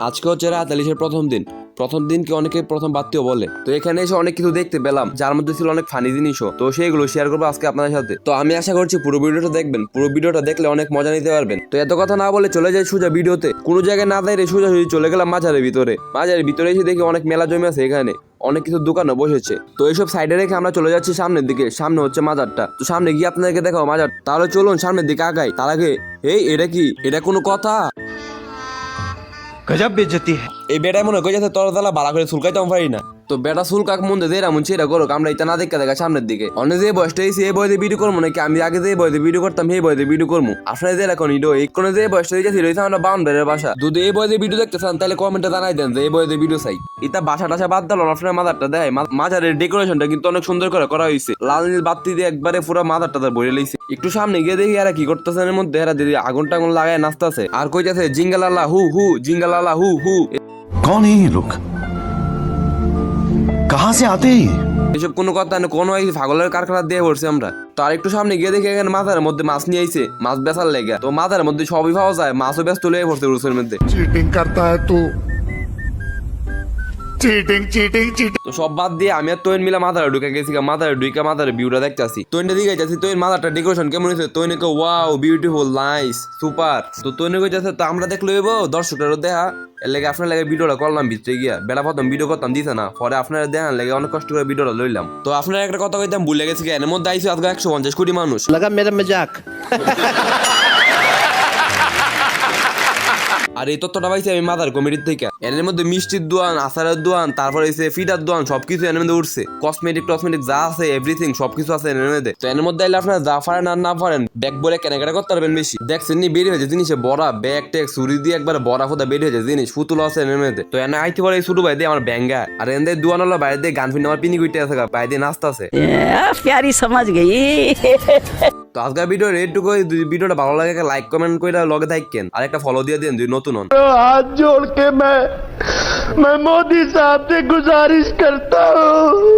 আজকে হচ্ছে রাত আলিশের প্রথম দিন। প্রথম দিনকে অনেকে প্রথম বাত্তীয় বলে। তো এখানে এসে অনেক কিছু দেখতে পেলাম, যার মধ্যে ছিল অনেক ফানি জিনিসও। তো সেইগুলো শেয়ার করব আজকে আপনাদের সাথে। তো আমি আশা করছি পুরো ভিডিওটা দেখবেন। পুরো ভিডিওটা দেখলে অনেক মজা নিতে পারবেন। তো এত কথা না বলে চলে যাই সোজা ভিডিওতে। কোনো জায়গায় না দাঁড়িয়ে সোজা সোজা চলে গেলাম মাঝারের ভিতরে। মাঝারের ভিতরে এসে দেখি অনেক মেলা জমে আছে এখানে। অনেক কিছু দোকানও বসেছে। তো এইসব সাইডে রেখে আমরা চলে যাচ্ছি সামনের দিকে। সামনে হচ্ছে মাজারটা। তো সামনে গিয়ে আপনাদেরকে দেখাও মাজার। তাহলে চলুন সামনের দিকে আগাই। তার আগে, এই, এটা কি? এটা কোনো কথা? গজব বেজতি এই বেটায় মনে কই যাতে তোর দালা বালা করে চুলকাইতাম পারি না। তো বেটা সুল কাক মন দিয়ে মন মনছে করুক আমরা এটা না দেখা দেখা সামনের দিকে। অন্য যে বয়সটা এসে এই বয়সে ভিডিও করব নাকি? আমি আগে যে বয়সে ভিডিও করতাম, সেই বয়সে ভিডিও করব। আসলে যে এখন ইডো এই কোনো যে বয়সটা এসেছি রয়েছে আমরা বাউন্ডারের বাসা। যদি এই বয়সে ভিডিও দেখতে চান, তাহলে কমেন্টে জানাই দেন যে এই বয়সে ভিডিও চাই। এটা বাসা টাসা বাদ দিল আপনার মাদারটা দেয়। মাজারের ডেকোরেশনটা কিন্তু অনেক সুন্দর করে করা হয়েছে। লাল নীল বাতি দিয়ে একবারে পুরো মাদারটা তার বইয়ে লেগেছে একটু সামনে গিয়ে দেখি এরা কি করতেছে এর মধ্যে। এরা দিদি আগুন টাগুন লাগায় নাচতেছে। আর কইতাছে, জিঙ্গালালা, হু হু, জিঙ্গালালা, হু হু। কোন এই লোক? कहां से आते हैं ये? এসব কোনো কথা না কোনো এই ছাগলের কারখানা দিয়ে পড়ছি আমরা তো আর একটু সামনে গিয়ে দেখি এখানে মাথার মধ্যে মাছ নিয়ে আইছে মাছ বেচার লেগে তো মাথার মধ্যে সবই পাওয়া যায় মাছও ব্যস্ত লেগে পড়ছে রুসের মধ্যে चीटिंग करता है तू চিটিং চিটিং চিটিং তো সব বাদ দিয়ে আমি আর তোয়েন মিলা মাথারে ঢুকে গেছি মাথার ঢুকে মাথার ভিউটা দেখতেছি। তোয়েনটা দিকে যাচ্ছি তোয়েন মাথাটা ডেকোরেশন কেমন হয়েছে? তোয়েনকে ওয়াও বিউটিফুল নাইস সুপার তো তোয়েনে কই যাচ্ছে? তো আমরা দেখলে এবো দর্শকেরও দেখা। এর লাগে আপনার লাগে ভিডিওটা করলাম ভিতরে গিয়া। বেলা প্রথম ভিডিও করতাম দিছে না। পরে আপনারা দেখান লাগে অনেক কষ্ট করে ভিডিওটা লইলাম। তো আপনারা একটা কথা কইতাম ভুলে গেছি এর মধ্যে আইসি আজকে একশো পঞ্চাশ কোটি মানুষ। লাগা মেরা মেজাক। আর এই তথ্যটা পাইছি আমি মাদার কমিটির থেকে। এর মধ্যে মিষ্টির দোয়ান, আচারের দোয়ান, তারপরে এসে ফিডার দোয়ান, সবকিছু এর মধ্যে উঠছে। কসমেটিক টসমেটিক যা আছে এভরিথিং সবকিছু আছে এর মধ্যে। তো এর মধ্যে আপনারা যা পারেন আর না পারেন ব্যাগ বলে কেনাকাটা করতে পারবেন বেশি। দেখছেন নি, বেরিয়ে হয়েছে জিনিসে, বড়া ব্যাগ ট্যাগ চুরি দিয়ে একবার বড়া ফোদা বেরিয়ে হয়েছে জিনিস ফুতুল আছে এর মধ্যে। তো এনে আইতে পারে ছোট ভাই দিয়ে আমার ব্যাঙ্গা। আর এনদের দোয়ান হলো বাইরে দিয়ে গান ফিন আমার পিনি গুইটে আছে বাইরে দিয়ে নাচতে আছে প্যারি সমাজ গেই। তো আজকের ভিডিও রেটটুকু যদি ভিডিওটা ভালো লাগে লাইক কমেন্ট করে লগে থাকেন আর একটা ফলো দিয়ে দেন যদি নতুন হন हाथ जोड़ के मैं मैं मोदी साहब से गुजारिश करता हूँ